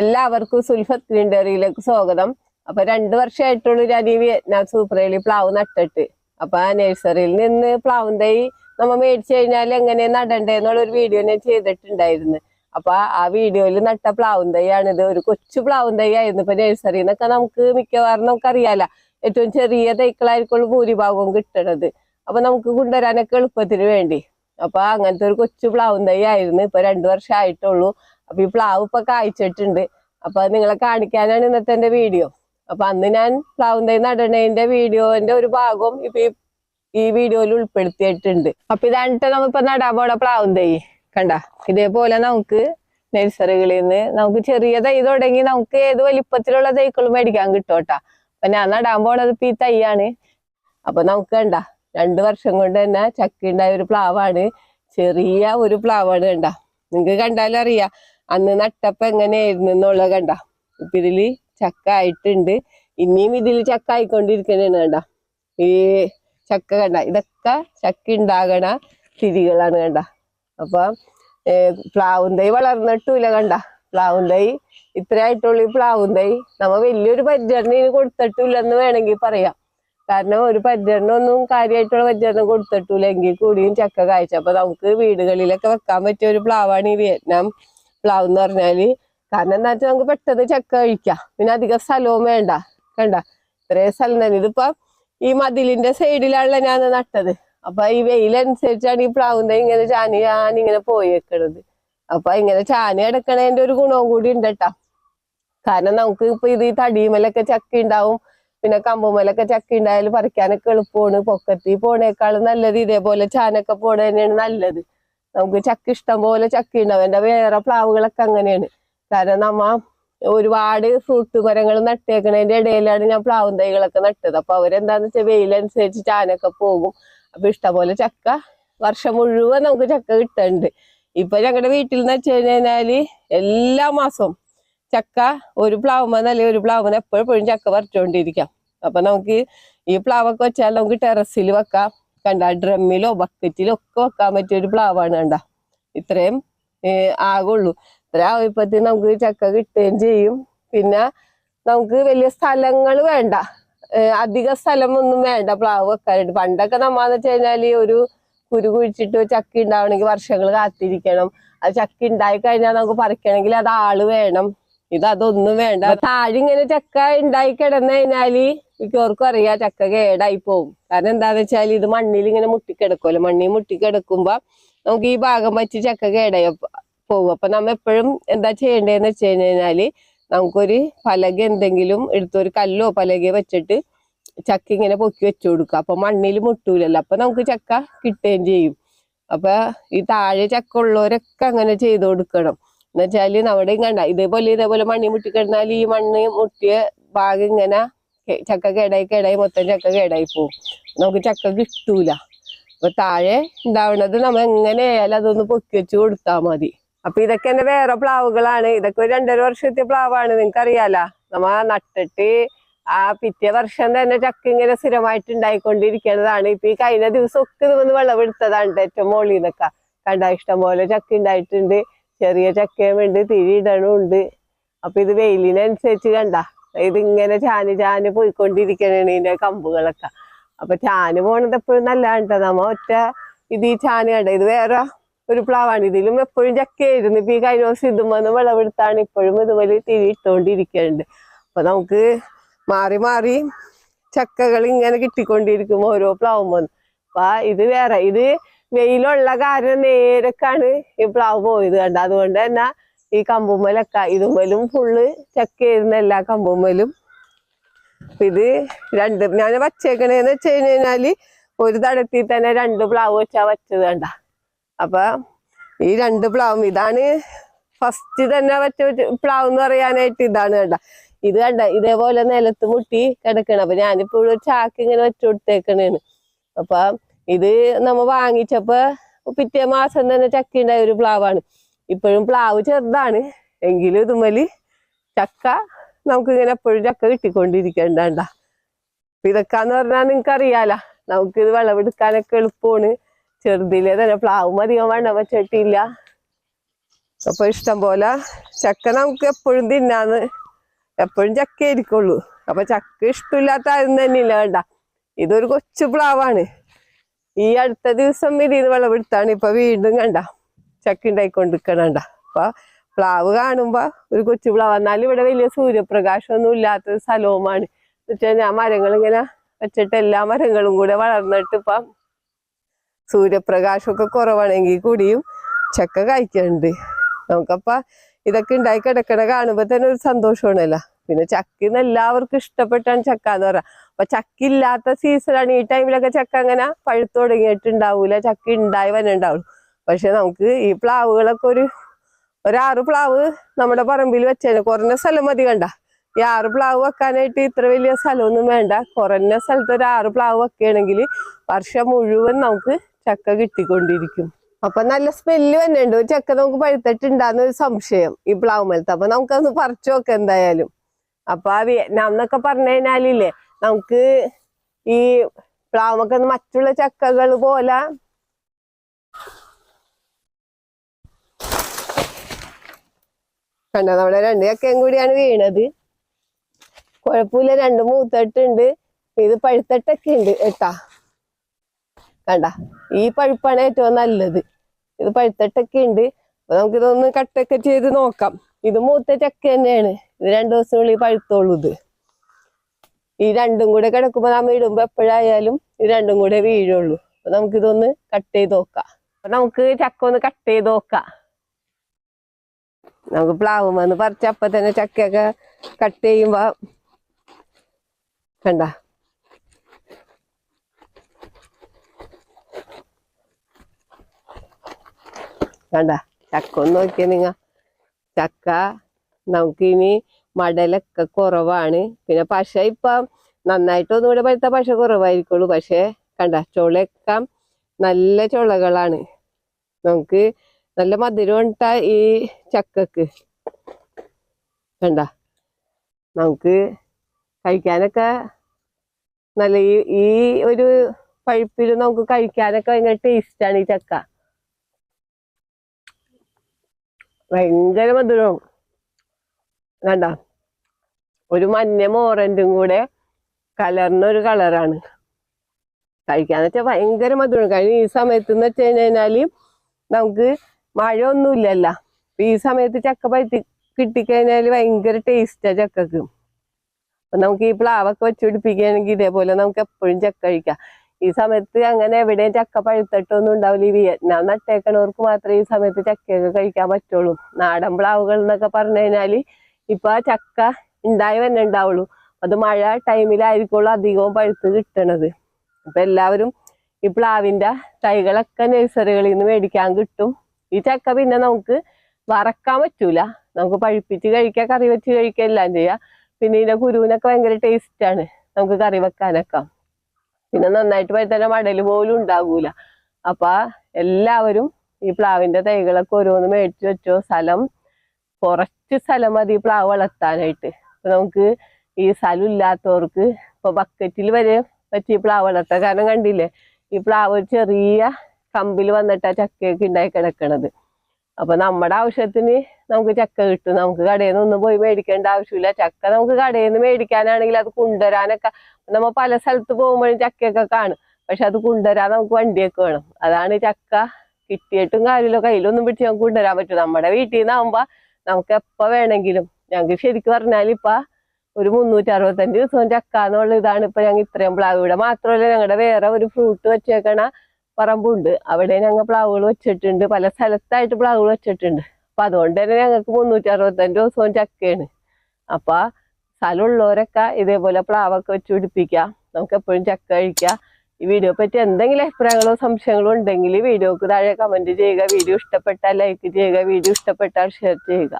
എല്ലാവർക്കും സുൽഫത്ത് ഗ്രീൻഡറിയിലേക്ക് സ്വാഗതം. അപ്പൊ രണ്ടു വർഷമായിട്ടുള്ളൂ ഞാൻ ഈ വിയറ്റ്നാം സൂപ്പറേലി പ്ലാവ് നട്ടിട്ട്. അപ്പൊ ആ നഴ്സറിയിൽ നിന്ന് പ്ലാവും തൈ നമ്മ മേടിച്ചു കഴിഞ്ഞാൽ എങ്ങനെ നടണ്ടേന്നുള്ള ഒരു വീഡിയോ ഞാൻ ചെയ്തിട്ടുണ്ടായിരുന്നു. അപ്പൊ ആ വീഡിയോയിൽ നട്ട പ്ലാവും തൈയാണിത്. ഒരു കൊച്ചു പ്ലാവും തൈ ആയിരുന്നു ഇപ്പൊ നഴ്സറിയിൽ നമുക്ക് മിക്കവാറും നമുക്കറിയാല. ഏറ്റവും ചെറിയ തൈക്കളായിരിക്കുള്ളൂ ഭൂരിഭാഗവും കിട്ടണത്. അപ്പൊ നമുക്ക് കൊണ്ടുവരാനൊക്കെ എളുപ്പത്തിന് വേണ്ടി. അപ്പൊ അങ്ങനത്തെ ഒരു കൊച്ചു പ്ലാവും തൈ ആയിരുന്നു ഇപ്പൊ രണ്ടു വർഷം ആയിട്ടുള്ളൂ അപ്പൊ ഈ പ്ലാവ് ഇപ്പൊ കായ്ച്ചിട്ടുണ്ട്. അപ്പൊ അത് നിങ്ങളെ കാണിക്കാനാണ് ഇന്നത്തെ എന്റെ വീഡിയോ. അപ്പൊ അന്ന് ഞാൻ പ്ലാവും തൈ നടണേന്റെ വീഡിയോന്റെ ഒരു ഭാഗവും ഇപ്പൊ ഈ- വീഡിയോയിൽ ഉൾപ്പെടുത്തിയിട്ടുണ്ട്. അപ്പൊ ഇതാണിട്ട് നമ്മളിപ്പോ നടാൻ പോണ പ്ലാവും തൈ കണ്ട. ഇതേപോലെ നമുക്ക് നഴ്സറികളിൽ നിന്ന് നമുക്ക് ചെറിയ തൈ തുടങ്ങി നമുക്ക് ഏത് വലിപ്പത്തിലുള്ള തൈക്കളും മേടിക്കാൻ കിട്ടോട്ടാ അപ്പൊ ഞാൻ നടാൻ പോണത് ഇപ്പൊ ഈ തൈയാണ്. അപ്പൊ നമുക്ക് കണ്ട രണ്ടു വർഷം കൊണ്ട് തന്നെ ചക്ക ഉണ്ടായ ഒരു പ്ലാവാണ്. ചെറിയ ഒരു പ്ലാവാണ് കണ്ട. നിങ്ങക്ക് കണ്ടാലും അറിയാം. അന്ന് നട്ടപ്പ എങ്ങനെയായിരുന്നു എന്നുള്ളത് കണ്ട. ഇപ്പൊ ഇതിൽ ചക്ക ആയിട്ടുണ്ട്. ഇനിയും ഇതിൽ ചക്ക ആയിക്കൊണ്ടിരിക്കണേണ് കണ്ട. ഈ ചക്ക കണ്ട. ഇതൊക്കെ ചക്ക ഉണ്ടാകണ തിരികളാണ് കണ്ട. അപ്പൊ പ്ലാവും തൈ വളർന്നിട്ടില്ല കണ്ട. പ്ലാവും തൈ ഇത്രയായിട്ടുള്ള ഈ പ്ലാവും തൈ. നമ്മ വലിയൊരു പരിചരണം ഇതിന് കൊടുത്തിട്ടില്ലെന്ന് വേണമെങ്കിൽ പറയാം. കാരണം ഒരു പരിചരണം ഒന്നും കാര്യമായിട്ടുള്ള പരിചരണം കൊടുത്തിട്ടില്ല. എങ്കിൽ കൂടിയും ചക്ക കായ്ച്ച. അപ്പൊ നമുക്ക് വീടുകളിലൊക്കെ വെക്കാൻ പറ്റിയ ഒരു പ്ലാവാണ് ഈ വിയറ്റ്നാം. പ്ലാവ് എന്ന് പറഞ്ഞാൽ. കാരണം എന്താ വെച്ചാൽ നമുക്ക് പെട്ടെന്ന് ചക്ക കഴിക്കാം. പിന്നെ അധികം സ്ഥലവും വേണ്ട. കണ്ട? ഇത്രേ സ്ഥലം തന്നെ. ഇതിപ്പോ ഈ മതിലിന്റെ സൈഡിലാണല്ലോ ഞാൻ നട്ടത്. അപ്പൊ ഈ വെയിലനുസരിച്ചാണ് ഈ പ്ലാവിന്റെ ഇങ്ങനെ ചാനി ഞാൻ ഇങ്ങനെ പോയേക്കണത്. അപ്പൊ ഇങ്ങനെ ചാനി അടക്കണതിന്റെ ഒരു ഗുണവും കൂടി ഉണ്ട് കേട്ടാ കാരണം നമുക്ക് ഇപ്പൊ ഇത് ഈ തടിയുമലൊക്കെ ചക്ക ഉണ്ടാവും. പിന്നെ കമ്പുമലൊക്കെ ചക്ക ഉണ്ടായാലും പറിക്കാനൊക്കെ എളുപ്പമാണ്. പൊക്കത്തി പോണേക്കാളും നല്ലത് ഇതേപോലെ ചാനൊക്കെ പോണ നല്ലത്. നമുക്ക് ചക്ക ഇഷ്ടം പോലെ ചക്ക ഉണ്ടാവും എന്റെ വേറെ പ്ലാവുകളൊക്കെ അങ്ങനെയാണ്. കാരണം നമ്മ ഒരുപാട് ഫ്രൂട്ട് മരങ്ങൾ നട്ടേക്കണതിന്റെ ഇടയിലാണ് ഞാൻ പ്ലാവും തൈകളൊക്കെ നട്ടത്. അപ്പൊ അവരെന്താന്ന് വെച്ചാൽ വെയിലനുസരിച്ച് ചാനൊക്കെ പോകും. അപ്പൊ ഇഷ്ടംപോലെ ചക്ക വർഷം മുഴുവൻ നമുക്ക് ചക്ക കിട്ടുന്നുണ്ട് ഇപ്പൊ ഞങ്ങളുടെ വീട്ടിൽ എന്ന് വെച്ച് കഴിഞ്ഞാൽ എല്ലാ മാസവും ചക്ക ഒരു പ്ലാവുമെന്നല്ലേ ഒരു പ്ലാവുമെന്ന് എപ്പോഴും ചക്ക പറിച്ചുകൊണ്ടിരിക്കാം അപ്പൊ നമുക്ക് ഈ പ്ലാവൊക്കെ വെച്ചാൽ നമുക്ക് ടെറസിൽ വെക്കാം. കണ്ട ഡ്രമ്മിലോ ബക്കറ്റിലോ ഒക്കെ വെക്കാൻ പറ്റിയ ഒരു പ്ലാവാണ് കണ്ട. ഇത്രയും ആകുള്ളൂ. ഇത്ര ആവുമ്പത്തിന് നമുക്ക് ചക്ക കിട്ടുകയും ചെയ്യും. പിന്നെ നമുക്ക് വലിയ സ്ഥലങ്ങൾ വേണ്ട. അധിക സ്ഥലം ഒന്നും വേണ്ട പ്ലാവ് വെക്കാനായിട്ട്. പണ്ടൊക്കെ നമ്മന്ന് വെച്ച് കഴിഞ്ഞാൽ ഒരു കുരു കുഴിച്ചിട്ട് ചക്ക ഉണ്ടാവണമെങ്കിൽ വർഷങ്ങൾ കാത്തിരിക്കണം. അത് ചക്ക ഉണ്ടായി കഴിഞ്ഞാൽ നമുക്ക് പറിക്കണമെങ്കിൽ അത് ആൾ വേണം. ഇത് അതൊന്നും വേണ്ട. താഴെ ഇങ്ങനെ ചക്ക ഉണ്ടായി കിടന്നു കഴിഞ്ഞാൽ മിക്കവർക്കും അറിയാം ചക്ക കേടായി പോകും കാരണം എന്താന്ന് വെച്ചാൽ ഇത് മണ്ണിൽ ഇങ്ങനെ മുട്ടിക്കിടക്കുമല്ലോ മണ്ണിൽ മുട്ടിക്കിടക്കുമ്പോ നമുക്ക് ഈ ഭാഗം വച്ച് ചക്ക കേടായി പോകും അപ്പൊ നമ്മ എപ്പോഴും എന്താ ചെയ്യേണ്ടതെന്ന് വെച്ച് കഴിഞ്ഞാൽ നമുക്കൊരു പലക എന്തെങ്കിലും എടുത്തൊരു കല്ലോ പലകയോ വെച്ചിട്ട് ചക്ക ഇങ്ങനെ പൊക്കി വെച്ചു കൊടുക്കുക. അപ്പൊ മണ്ണിൽ മുട്ടൂലല്ലോ. അപ്പൊ നമുക്ക് ചക്ക കിട്ടുകയും ചെയ്യും. അപ്പൊ ഈ താഴെ ചക്ക ഉള്ളവരൊക്കെ അങ്ങനെ ചെയ്തു കൊടുക്കണം. എന്നുവെച്ചാൽ നമ്മുടെ കണ്ട ഇതേപോലെ ഇതേപോലെ മണ്ണി മുട്ടിക്കിടന്നാൽ ഈ മണ്ണ് മുട്ടിയ ഭാഗം ഇങ്ങനെ ചക്ക കേടായി കേടായി മൊത്തം ചക്ക കേടായി പോകും നമുക്ക് ചക്ക കിട്ടൂല. അപ്പൊ താഴെ ഉണ്ടാവണത് നമ്മ എങ്ങനെയായാലും അതൊന്ന് പൊക്കി വെച്ച് കൊടുത്താൽ മതി. അപ്പൊ ഇതൊക്കെ എന്റെ വേറെ പ്ലാവുകളാണ്. ഇതൊക്കെ ഒരു രണ്ടര വർഷത്തെ പ്ലാവാണ്. നിങ്ങൾക്ക് അറിയാലോ നമ്മ നട്ടിട്ട് ആ പിറ്റേ വർഷം തന്നെ ചക്ക ഇങ്ങനെ സ്ഥിരമായിട്ട് ഉണ്ടായിക്കൊണ്ടിരിക്കുന്നതാണ്. ഇപ്പൊ ഈ കഴിഞ്ഞ ദിവസം ഒക്കെ ഇത് വന്ന് വിളവെടുത്തതാണ് ഏറ്റവും മോളിന്നൊക്കെ കണ്ട ഇഷ്ടം പോലെ ചക്ക ഉണ്ടായിട്ടുണ്ട്. ചെറിയ ചക്കയും ഉണ്ട് തിരി ഇടണുണ്ട് അപ്പൊ ഇത് വെയിലിനനുസരിച്ച് കണ്ട ഇത് ഇങ്ങനെ ചാന് ചാന് പോയിക്കൊണ്ടിരിക്കണേണ് ഇതിന്റെ കമ്പുകളൊക്കെ. അപ്പൊ ചാന് പോണത് എപ്പോഴും നല്ലതാണ് ട്ടോ. നമ്മ ഒറ്റ ഇത് ഈ ചാന് കണ്ട ഇത് വേറെ ഒരു പ്ലാവാണ്. ഇതിലും എപ്പോഴും ചക്കയായിരുന്നു. ഇപ്പൊ ഈ കഴിഞ്ഞ ദിവസം ഇതുമെന്ന് വിളവെടുത്താണ് ഇപ്പോഴും ഇതുപോലെ തിരി ഇട്ടുകൊണ്ടിരിക്കുന്നുണ്ട് അപ്പൊ നമുക്ക് മാറി മാറി ചക്കകൾ ഇങ്ങനെ കിട്ടിക്കൊണ്ടിരിക്കും ഓരോ പ്ലാവും വന്ന്. അപ്പൊ ഇത് വേറെ ഇത് വെയിലുള്ള കാരണം നേരക്കാണ് ഈ പ്ലാവ് പോയത് കണ്ട അതുകൊണ്ട് തന്നെ ഈ കമ്പുമ്മലൊക്കെ ഇതുമ്മലും ഫുള്ള് ചക്കയായിരുന്നു എല്ലാ കമ്പുമ്മലും. ഇത് രണ്ട് ഞാൻ വച്ചേക്കണേന്ന് വെച്ച് കഴിഞ്ഞാൽ ഒരു തടത്തിൽ തന്നെ രണ്ട് പ്ലാവ് വെച്ചാ വച്ചത് കണ്ട. അപ്പൊ ഈ രണ്ട് പ്ലാവും ഇതാണ് ഫസ്റ്റ് തന്നെ വെച്ച പ്ലാവ് എന്ന് പറയാനായിട്ട് ഇതാണ് കണ്ട. ഇത് കണ്ട ഇതേപോലെ നിലത്ത് മുട്ടി കിടക്കണം. അപ്പൊ ഞാനിപ്പോ ഒരു ചാക്ക് ഇങ്ങനെ വെച്ചു കൊടുത്തേക്കണേന്ന്. അപ്പൊ ഇത് നമ്മ വാങ്ങിച്ചപ്പോ പിറ്റേ മാസം തന്നെ ചക്ക ഉണ്ടായ ഒരു പ്ലാവാണ്. ഇപ്പോഴും പ്ലാവ് ചെറുതാണ്. എങ്കിലും ഇതുമൽ ചക്ക നമുക്ക് ഇങ്ങനെ എപ്പോഴും ചക്ക കിട്ടിക്കൊണ്ടിരിക്കണ്ട ഇതൊക്കെന്ന് പറഞ്ഞാൽ നിങ്ങൾക്ക് അറിയാല നമുക്ക് ഇത് വിളവെടുക്കാനൊക്കെ എളുപ്പമാണ് ചെറുതിലെ തന്നെ പ്ലാവും അധികം വണ്ണം വെച്ചിട്ടില്ല. അപ്പൊ ഇഷ്ടം പോലെ ചക്ക നമുക്ക് എപ്പോഴും തിന്നാന്ന് എപ്പോഴും ചക്ക ആയിരിക്കുള്ളൂ അപ്പൊ ചക്ക ഇഷ്ടമില്ലാത്ത ആരും തന്നെ ഇല്ല വേണ്ട ഇതൊരു കൊച്ചു പ്ലാവാണ്. ഈ അടുത്ത ദിവസം വിരിയുന്ന വിളവെടുത്താണ് ഇപ്പൊ വീണ്ടും കണ്ട. ചക്ക ഉണ്ടായിക്കൊണ്ടിരിക്കണണ്ട. അപ്പൊ പ്ലാവ് കാണുമ്പോ ഒരു കൊച്ചു പ്ലാവ്. എന്നാലും ഇവിടെ വലിയ സൂര്യപ്രകാശം ഒന്നും ഇല്ലാത്ത സ്ഥലവുമാണ്. എന്നുവെച്ചാൽ ഞാൻ മരങ്ങൾ ഇങ്ങനെ വെച്ചിട്ട് എല്ലാ മരങ്ങളും കൂടെ വളർന്നിട്ട് ഇപ്പം സൂര്യപ്രകാശമൊക്കെ കുറവാണെങ്കിൽ കൂടിയും ചക്ക കഴിക്കുന്നുണ്ട് നമുക്കപ്പ ഇതൊക്കെ ഉണ്ടായി കിടക്കണ കാണുമ്പോ തന്നെ ഒരു സന്തോഷമാണല്ലോ. പിന്നെ ചക്കിന്ന് എല്ലാവർക്കും ഇഷ്ടപ്പെട്ടാണ് ചക്ക എന്ന് പറയാം. അപ്പൊ ചക്ക ഇല്ലാത്ത സീസണാണ് ഈ ടൈമിലൊക്കെ ചക്ക അങ്ങനെ പഴുത്തു തുടങ്ങിയിട്ടുണ്ടാവൂല. ചക്ക ഉണ്ടായി വരണ്ടാവുള്ളൂ പക്ഷെ നമുക്ക് ഈ പ്ലാവുകളൊക്കെ ഒരു ഒരാറ് പ്ലാവ് നമ്മുടെ പറമ്പിൽ വെച്ചേനെ. കുറഞ്ഞ സ്ഥലം മതി കണ്ട. ഈ ആറ് പ്ലാവ് വെക്കാനായിട്ട് ഇത്ര വലിയ സ്ഥലമൊന്നും വേണ്ട. കുറഞ്ഞ സ്ഥലത്ത് ഒരു ആറ് പ്ലാവ് വെക്കുകയാണെങ്കിൽ വർഷം മുഴുവൻ നമുക്ക് ചക്ക കിട്ടിക്കൊണ്ടിരിക്കും. അപ്പൊ നല്ല സ്മെല്ല് തന്നെയുണ്ട് ഒരു ചക്ക നമുക്ക് പഴുത്തിട്ടുണ്ടാകുന്ന ഒരു സംശയം ഈ പ്ലാവ് മേലത്ത് അപ്പൊ നമുക്കൊന്ന് പറിച്ചു നോക്കാം എന്തായാലും. അപ്പൊ ആ വിയറ്റ്നാം എന്നൊക്കെ പറഞ്ഞു കഴിഞ്ഞാലില്ലേ നമുക്ക് ഈ പ്ലാവൊക്കെ മറ്റുള്ള ചക്കകൾ പോലെ കണ്ട നമ്മുടെ രണ്ട് ചക്കയും കൂടിയാണ് വീണത്. കുഴപ്പമില്ല രണ്ട് മൂത്തട്ടുണ്ട്. ഇത് പഴുത്തട്ടൊക്കെ ഉണ്ട് കേട്ടാ. കണ്ട ഈ പഴുപ്പാണ് ഏറ്റവും നല്ലത്. ഇത് പഴുത്തട്ടൊക്കെ ഉണ്ട്. അപ്പൊ നമുക്കിതൊന്ന് കട്ടൊക്കെ ചെയ്ത് നോക്കാം. ഇത് മൂത്ത ചക്ക തന്നെയാണ്. ഇത് രണ്ടു ദിവസത്തിനുള്ളിൽ പഴുത്തോളൂ ഇത്. ഈ രണ്ടും കൂടെ കിടക്കുമ്പോ നമ്മ ഇടുമ്പോ എപ്പോഴായാലും ഇത് രണ്ടും കൂടെ വീഴുള്ളൂ. അപ്പൊ നമുക്കിതൊന്ന് കട്ട് ചെയ്ത് നോക്കാം. അപ്പൊ നമുക്ക് ചക്ക ഒന്ന് കട്ട് ചെയ്ത് നോക്കാം. നമുക്ക് പ്ലാവ് വന്ന് പറിച്ച അപ്പൊ തന്നെ ചക്കയൊക്കെ കട്ട് ചെയ്യുമ്പോ കണ്ട? കണ്ട? ചക്ക ഒന്ന് നോക്കിയ നിങ്ങ. ചക്ക നമുക്കിനി മടലൊക്കെ കുറവാണ്. പിന്നെ പശ ഇപ്പം നന്നായിട്ടൊന്നും കൂടെ പഴുത്ത പശ കുറവായിരിക്കുള്ളൂ. പക്ഷേ കണ്ട ചുളയൊക്കെ നല്ല ചുളകളാണ്. നമുക്ക് നല്ല മധുരം ഉണ്ട ഈ ചക്കക്ക്. കണ്ട നമുക്ക് കഴിക്കാനൊക്കെ നല്ല ഈ ഈ ഒരു പഴുപ്പിൽ നമുക്ക് കഴിക്കാനൊക്കെ ഭയങ്കര ടേസ്റ്റാണ് ഈ ചക്ക. ഭയങ്കര മധുരവും. കണ്ട? ഒരു മഞ്ഞയും ഓറഞ്ചും കൂടെ കലർന്ന ഒരു കളറാണ്. കഴിക്കാന്ന് വെച്ചാൽ ഭയങ്കര മധുരം. കഴിഞ്ഞ ഈ സമയത്ത് എന്ന് വെച്ച് കഴിഞ്ഞാൽ നമുക്ക് മഴ ഒന്നുമില്ലല്ല ഈ സമയത്ത് ചക്ക പറ്റി കിട്ടിക്കഴിഞ്ഞാൽ ഭയങ്കര ടേസ്റ്റാ ചക്കക്ക്. നമുക്ക് ഈ പ്ലാവൊക്കെ വെച്ച് പിടിപ്പിക്കുകയാണെങ്കിൽ ഇതേപോലെ നമുക്ക് എപ്പോഴും ചക്ക കഴിക്കാം. ഈ സമയത്ത് അങ്ങനെ എവിടെയും ചക്ക പഴുത്തിട്ടൊന്നും ഉണ്ടാവില്ല ഈ വിയറ്റ്നാം നട്ടേക്കണവർക്ക് മാത്രമേ ഈ സമയത്ത് ചക്കയൊക്കെ കഴിക്കാൻ പറ്റുള്ളൂ. നാടൻ പ്ലാവുകൾ എന്നൊക്കെ പറഞ്ഞു കഴിഞ്ഞാൽ ഇപ്പൊ ചക്ക ഉണ്ടായി തന്നെ ഉണ്ടാവുള്ളൂ. അത് മഴ ടൈമിലായിരിക്കുള്ളൂ അധികവും പഴുത്ത് കിട്ടണത്. അപ്പൊ എല്ലാവരും ഈ പ്ലാവിന്റെ തൈകളൊക്കെ നഴ്സറികളിൽ നിന്ന് മേടിക്കാൻ കിട്ടും. ഈ ചക്ക പിന്നെ നമുക്ക് വറക്കാൻ പറ്റൂല. നമുക്ക് പഴുപ്പിച്ച് കഴിക്കാം കറി വെച്ച് കഴിക്കുക എല്ലാം ചെയ്യാം. പിന്നെ ഇതിന്റെ കുരുവിനൊക്കെ ഭയങ്കര ടേസ്റ്റ് ആണ് നമുക്ക് കറി വെക്കാനൊക്കെ. പിന്നെ നന്നായിട്ട് പഴുത്തന്നെ മടൽ പോലും ഉണ്ടാകൂല അപ്പൊ എല്ലാവരും ഈ പ്ലാവിന്റെ തൈകളൊക്കെ ഓരോന്ന് മേടിച്ചു വെച്ചോ. സ്ഥലം കുറച്ച് സ്ഥലം മതി പ്ലാവ് വളർത്താനായിട്ട്. അപ്പൊ നമുക്ക് ഈ സ്ഥലം ഇല്ലാത്തവർക്ക് ഇപ്പൊ ബക്കറ്റിൽ വരെ പറ്റി പ്ലാവ് വളർത്താൻ കാരണം കണ്ടില്ലേ? ഈ പ്ലാവ് ചെറിയ കമ്പിൽ വന്നിട്ടാ ചക്കയൊക്കെ ഉണ്ടായി കിടക്കണത്. അപ്പൊ നമ്മുടെ ആവശ്യത്തിന് നമുക്ക് ചക്ക കിട്ടും. നമുക്ക് കടയിൽ നിന്ന് ഒന്നും പോയി മേടിക്കേണ്ട ആവശ്യമില്ല. ചക്ക നമുക്ക് കടയിൽ നിന്ന് മേടിക്കാനാണെങ്കിൽ അത് കൊണ്ടുവരാനൊക്കെ നമ്മ പല സ്ഥലത്ത് പോകുമ്പോഴും ചക്കയൊക്കെ കാണും. പക്ഷെ അത് കൊണ്ടുവരാൻ നമുക്ക് വണ്ടിയൊക്കെ വേണം. അതാണ് ചക്ക കിട്ടിയിട്ടും കാര്യമില്ല. കയ്യിലൊന്നും പിടിച്ച് നമുക്ക് കൊണ്ടുവരാൻ പറ്റും നമ്മുടെ വീട്ടിൽ നിന്നാകുമ്പോ നമുക്ക് എപ്പ വേണമെങ്കിലും ഞങ്ങൾക്ക് ശരിക്കും പറഞ്ഞാൽ ഇപ്പൊ ഒരു മുന്നൂറ്റി അറുപത്തഞ്ച് ദിവസം ചക്ക എന്നുള്ള ഇതാണ് ഇപ്പൊ ഞങ്ങൾ ഇത്രയും പ്ലാവ്. ഇവിടെ മാത്രമല്ല ഞങ്ങളുടെ വേറെ ഒരു ഫ്രൂട്ട് വെച്ചേക്കണ പറമ്പുണ്ട്. അവിടെ ഞങ്ങൾ പ്ലാവുകൾ വെച്ചിട്ടുണ്ട്. പല സ്ഥലത്തായിട്ട് പ്ലാവുകൾ വെച്ചിട്ടുണ്ട്. അപ്പൊ അതുകൊണ്ട് തന്നെ ഞങ്ങൾക്ക് മുന്നൂറ്റി അറുപത്തഞ്ച് ദിവസവും ചക്കയാണ്. അപ്പൊ സ്ഥലമുള്ളവരൊക്കെ ഇതേപോലെ പ്ലാവൊക്കെ വെച്ച് പിടിപ്പിക്കാം നമുക്ക് എപ്പോഴും ചക്ക കഴിക്കാം ഈ വീഡിയോ പറ്റി എന്തെങ്കിലും അഭിപ്രായങ്ങളോ സംശയങ്ങളോ ഉണ്ടെങ്കിൽ വീഡിയോക്ക് താഴെ കമന്റ് ചെയ്യുക. വീഡിയോ ഇഷ്ടപ്പെട്ടാൽ ലൈക്ക് ചെയ്യുക. വീഡിയോ ഇഷ്ടപ്പെട്ടാൽ ഷെയർ ചെയ്യുക.